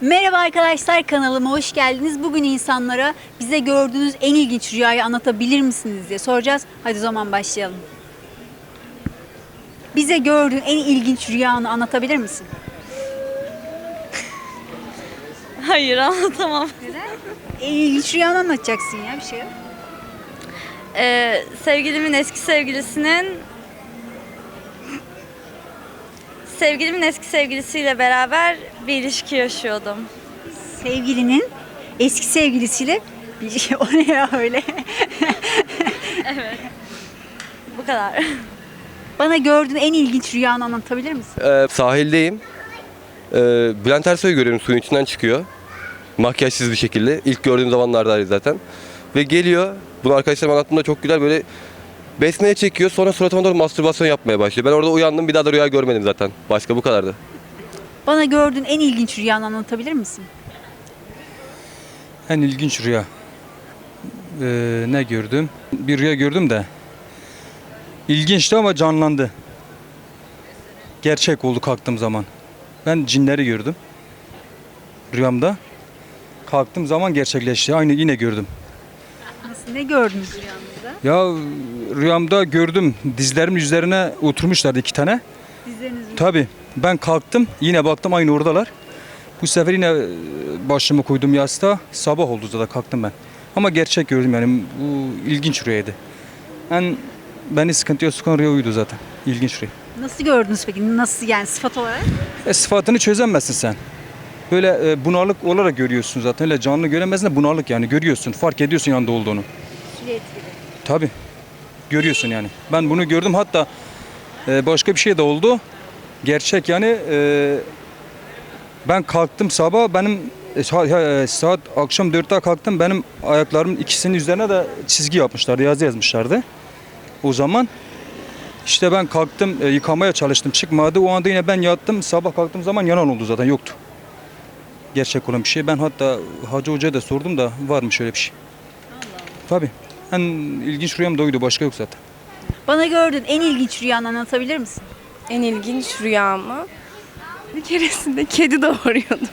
Merhaba arkadaşlar kanalıma hoş geldiniz. Bugün insanlara bize gördüğünüz en ilginç rüyayı anlatabilir misiniz diye soracağız. Hadi o zaman başlayalım. Bize gördüğün en ilginç rüyanı anlatabilir misin? Hayır anlatamam. En ilginç rüyanı anlatacaksın ya bir şey. Ee, sevgilimin eski sevgilisinin sevgilimin eski sevgilisiyle beraber bir ilişki yaşıyordum. Sevgilinin eski sevgilisiyle bir o ne ya öyle? Bu kadar. Bana gördüğün en ilginç rüyanı anlatabilir misin? Ee, sahildeyim. Ee, Bülent Ersoy'u görüyorum suyun içinden çıkıyor. Makyajsız bir şekilde. İlk gördüğüm zamanlardaydı zaten. Ve geliyor. Bunu arkadaşlarım anlattığımda çok güler böyle besmeye çekiyor. Sonra suratıma doğru mastürbasyon yapmaya başlıyor. Ben orada uyandım. Bir daha da rüya görmedim zaten. Başka bu kadardı. Bana gördüğün en ilginç rüyanı anlatabilir misin? En ilginç rüya. Ee, ne gördüm? Bir rüya gördüm de. İlginçti ama canlandı. Gerçek oldu kalktığım zaman. Ben cinleri gördüm. Rüyamda. Kalktığım zaman gerçekleşti. Aynı yine gördüm. Nasıl ne gördünüz rüyanızda? Ya rüyamda gördüm. Dizlerimin üzerine oturmuşlardı iki tane. Dizleriniz Tabii. Ben kalktım. Yine baktım aynı oradalar. Bu sefer yine e, başımı koydum yastığa. Sabah oldu zaten kalktım ben. Ama gerçek gördüm yani. Bu ilginç rüyaydı. En beni sıkıntıya sokan rüya oydu zaten. İlginç rüya. Nasıl gördünüz peki? Nasıl yani sıfat olarak? E, sıfatını çözemezsin sen. Böyle e, bunalık olarak görüyorsun zaten. Öyle canlı göremezsin de bunalık yani görüyorsun. Fark ediyorsun yanında olduğunu. Gibi. Tabii. Görüyorsun yani. Ben bunu gördüm hatta e, başka bir şey de oldu. Gerçek yani e, ben kalktım sabah benim e, saat, e, saat akşam 4'te kalktım benim ayaklarımın ikisinin üzerine de çizgi yapmışlardı yazı yazmışlardı. O zaman işte ben kalktım e, yıkamaya çalıştım çıkmadı o anda yine ben yattım sabah kalktığım zaman yanan oldu zaten yoktu. Gerçek olan bir şey. Ben hatta Hacı Hoca'ya da sordum da var mı şöyle bir şey. Tabii. En ilginç rüyam da oydu. Başka yok zaten. Bana gördüğün en ilginç rüyanı anlatabilir misin? En ilginç rüyamı bir keresinde kedi doğuruyordum.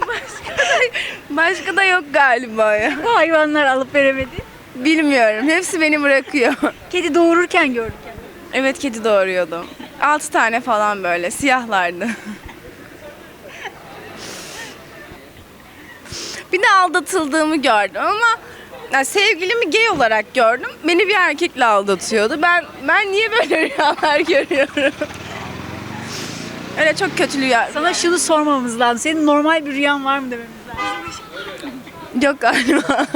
başka, da, başka da yok galiba ya. Bu hayvanlar alıp veremedi. Bilmiyorum. Hepsi beni bırakıyor. Kedi doğururken gördük. evet kedi doğuruyordum. Altı tane falan böyle siyahlardı. Bir de aldatıldığımı gördüm ama yani sevgilimi gay olarak gördüm. Beni bir erkekle aldatıyordu. Ben ben niye böyle rüyalar görüyorum? Öyle çok kötü rüya. Sana şunu sormamız lazım. Senin normal bir rüyan var mı dememiz lazım. Yok galiba.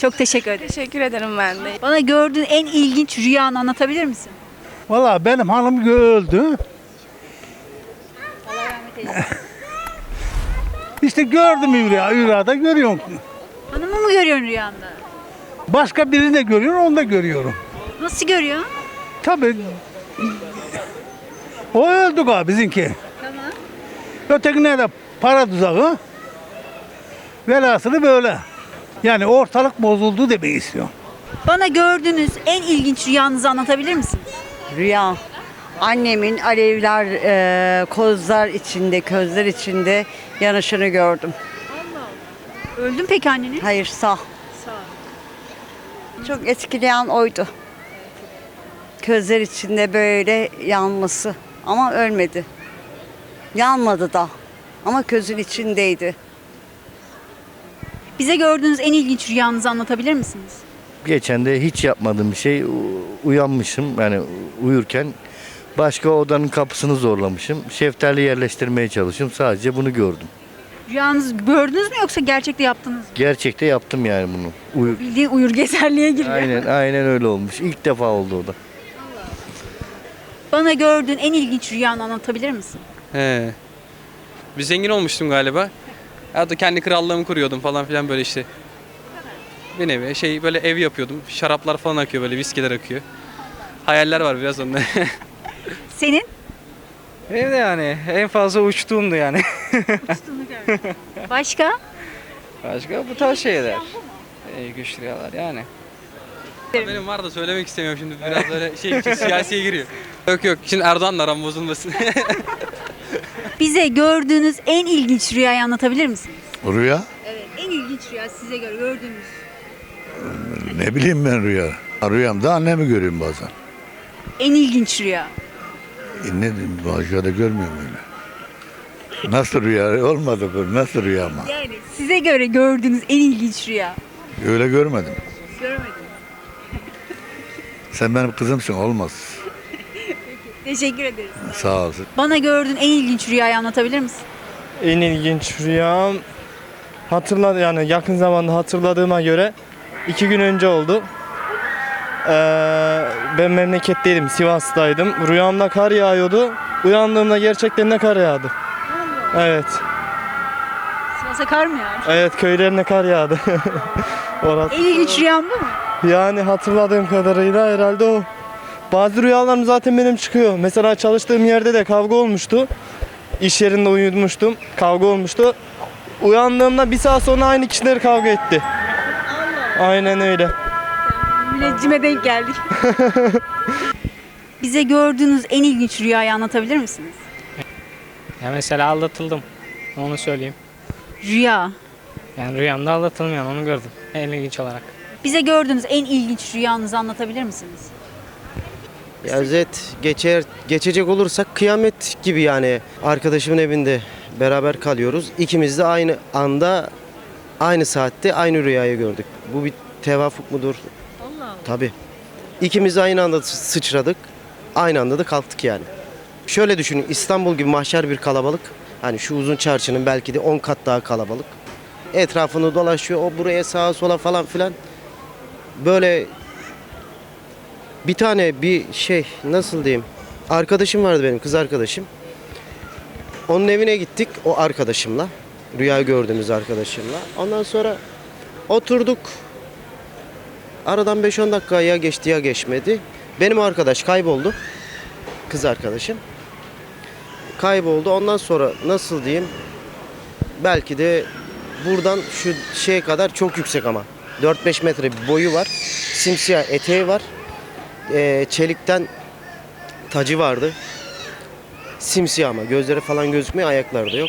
Çok teşekkür ederim. Teşekkür ederim ben de. Bana gördüğün en ilginç rüyanı anlatabilir misin? Valla benim hanım öldü. İşte gördüm rüya, rüyada görüyorum. Hanımı mı görüyorsun rüyanda? Başka birini de görüyorum, onu da görüyorum. Nasıl görüyor? Tabii. O öldü galiba bizimki. Tamam. Ötekine de para tuzağı. Velhasılı böyle. Yani ortalık bozuldu demek istiyorum. Bana gördüğünüz en ilginç rüyanızı anlatabilir misiniz? Rüya. Annemin alevler, e, kozlar içinde, közler içinde yanışını gördüm. Öldün peki anneni? Hayır sağ. Sağ. Çok etkileyen oydu. Közler içinde böyle yanması. Ama ölmedi. Yanmadı da. Ama közün içindeydi. Bize gördüğünüz en ilginç rüyanızı anlatabilir misiniz? Geçen de hiç yapmadığım bir şey u- uyanmışım yani uyurken başka odanın kapısını zorlamışım. Şeftali yerleştirmeye çalıştım. Sadece bunu gördüm. Rüyanızı gördünüz mü yoksa gerçekte yaptınız mı? Gerçekte yaptım yani bunu. Uyur. Bildiğin uyur gezerliğe giriyor. Aynen aynen öyle olmuş. İlk defa oldu o da. Bana gördüğün en ilginç rüyanı anlatabilir misin? He. Bir zengin olmuştum galiba. Ya da kendi krallığımı kuruyordum falan filan böyle işte. Bir nevi şey böyle ev yapıyordum. Şaraplar falan akıyor böyle viskiler akıyor. Hayaller var biraz onda. Senin? Benim de yani en fazla uçtuğumdu yani. Başka? Başka bu tarz şeyler. E, güç rüyalar yani. Benim var da söylemek istemiyorum şimdi biraz böyle şey için siyasiye giriyor. Yok yok şimdi Erdoğan'la aram bozulmasın. Bize gördüğünüz en ilginç rüyayı anlatabilir misiniz? Rüya? Evet, en ilginç rüya size göre gördüğünüz. Ne bileyim ben rüya. Rüyamda annemi görüyorum bazen. En ilginç rüya. E ne rüyada görmüyorum öyle. Nasıl rüya? Olmadı bu. Nasıl rüya ama? Yani size göre gördüğünüz en ilginç rüya. Öyle görmedim. Görmedim. Sen benim kızımsın olmaz. Teşekkür ederiz. Sağ olasın. Bana gördüğün en ilginç rüyayı anlatabilir misin? En ilginç rüyam hatırladı yani yakın zamanda hatırladığıma göre iki gün önce oldu. Ee, ben memleketteydim, Sivas'taydım. Rüyamda kar yağıyordu. Uyandığımda gerçekten de kar yağdı. Evet, Sivas'a kar mı yağdı? evet köylerine kar yağdı. Orası. En ilginç rüyam bu mu? Yani hatırladığım kadarıyla herhalde o. Bazı rüyalarım zaten benim çıkıyor. Mesela çalıştığım yerde de kavga olmuştu. İş yerinde uyumuştum. Kavga olmuştu. Uyandığımda bir saat sonra aynı kişiler kavga etti. Aynen öyle. Müneccime denk geldik. Bize gördüğünüz en ilginç rüyayı anlatabilir misiniz? Ya mesela aldatıldım. Onu söyleyeyim. Rüya. Yani rüyamda aldatıldım yani onu gördüm. En ilginç olarak. Bize gördüğünüz en ilginç rüyanızı anlatabilir misiniz? Ya özet geçer geçecek olursak kıyamet gibi yani arkadaşımın evinde beraber kalıyoruz. İkimiz de aynı anda aynı saatte aynı rüyayı gördük. Bu bir tevafuk mudur? Tabii. İkimiz aynı anda sı- sıçradık. Aynı anda da kalktık yani. Şöyle düşünün İstanbul gibi mahşer bir kalabalık. Hani şu uzun çarşının belki de 10 kat daha kalabalık. Etrafını dolaşıyor. O buraya sağa sola falan filan. Böyle bir tane bir şey nasıl diyeyim arkadaşım vardı benim kız arkadaşım. Onun evine gittik o arkadaşımla. Rüya gördüğümüz arkadaşımla. Ondan sonra oturduk. Aradan 5-10 dakika ya geçti ya geçmedi. Benim arkadaş kayboldu. Kız arkadaşım. Kayboldu. Ondan sonra nasıl diyeyim? Belki de buradan şu şeye kadar çok yüksek ama. 4-5 metre bir boyu var. Simsiyah eteği var e, çelikten tacı vardı. Simsiyah ama gözleri falan gözükmüyor ayakları da yok.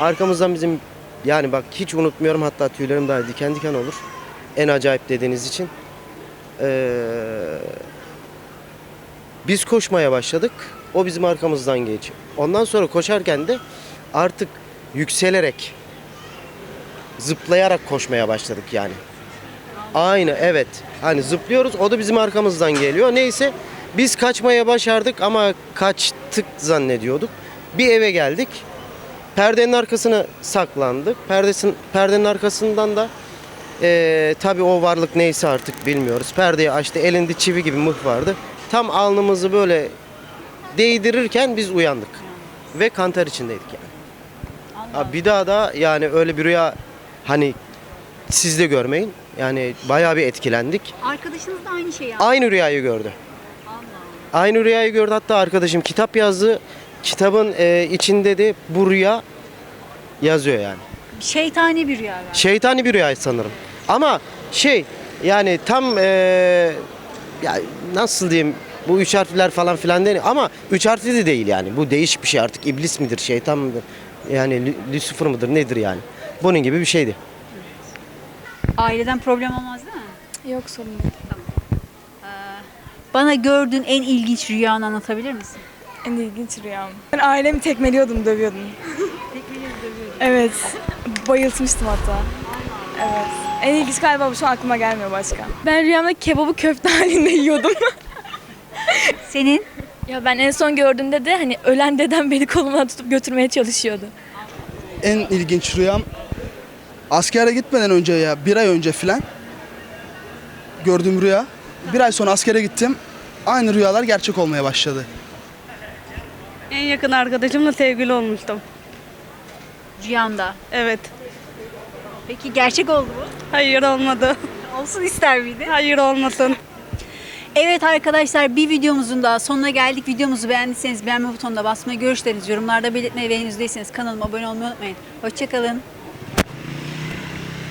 Arkamızdan bizim yani bak hiç unutmuyorum hatta tüylerim daha diken diken olur. En acayip dediğiniz için. Ee, biz koşmaya başladık. O bizim arkamızdan geçiyor. Ondan sonra koşarken de artık yükselerek zıplayarak koşmaya başladık yani. Aynı evet. Hani zıplıyoruz o da bizim arkamızdan geliyor. Neyse biz kaçmaya başardık ama kaçtık zannediyorduk. Bir eve geldik. Perdenin arkasına saklandık. Perdesin, perdenin arkasından da eee tabii o varlık neyse artık bilmiyoruz. Perdeyi açtı. Elinde çivi gibi mıh vardı. Tam alnımızı böyle değdirirken biz uyandık. Ve kantar içindeydik yani. Ha, bir daha da yani öyle bir rüya hani siz de görmeyin. Yani bayağı bir etkilendik. Arkadaşınız da aynı şeyi Aynı rüyayı gördü. Aynı rüyayı gördü. Hatta arkadaşım kitap yazdı. Kitabın e, içinde de bu rüya yazıyor yani. Şeytani bir rüya galiba. Şeytani bir rüya sanırım. Ama şey yani tam e, ya nasıl diyeyim bu üç harfler falan filan değil ama üç harfli de değil yani. Bu değişik bir şey artık iblis midir şeytan mıdır? Yani Lü- Lucifer mıdır nedir yani? Bunun gibi bir şeydi. Aileden problem olmaz değil mi? Yok sorun yok. Bana gördüğün en ilginç rüyanı anlatabilir misin? En ilginç rüyam. Ben ailemi tekmeliyordum, dövüyordum. Evet. Bayıltmıştım hatta. Evet. En ilginç galiba bu şu an aklıma gelmiyor başka. Ben rüyamda kebabı köfte halinde yiyordum. Senin? ya ben en son gördüğümde de hani ölen dedem beni kolumdan tutup götürmeye çalışıyordu. En ilginç rüyam askere gitmeden önce ya bir ay önce filan gördüğüm rüya. Bir ay sonra askere gittim. Aynı rüyalar gerçek olmaya başladı. En yakın arkadaşımla sevgili olmuştum. Rüyanda. Evet. Peki gerçek oldu mu? Hayır olmadı. Olsun ister miydin? Hayır olmasın. Evet arkadaşlar bir videomuzun daha sonuna geldik. Videomuzu beğendiyseniz beğenme butonuna basmayı, görüşlerinizi yorumlarda belirtmeyi ve henüz değilseniz kanalıma abone olmayı unutmayın. Hoşçakalın.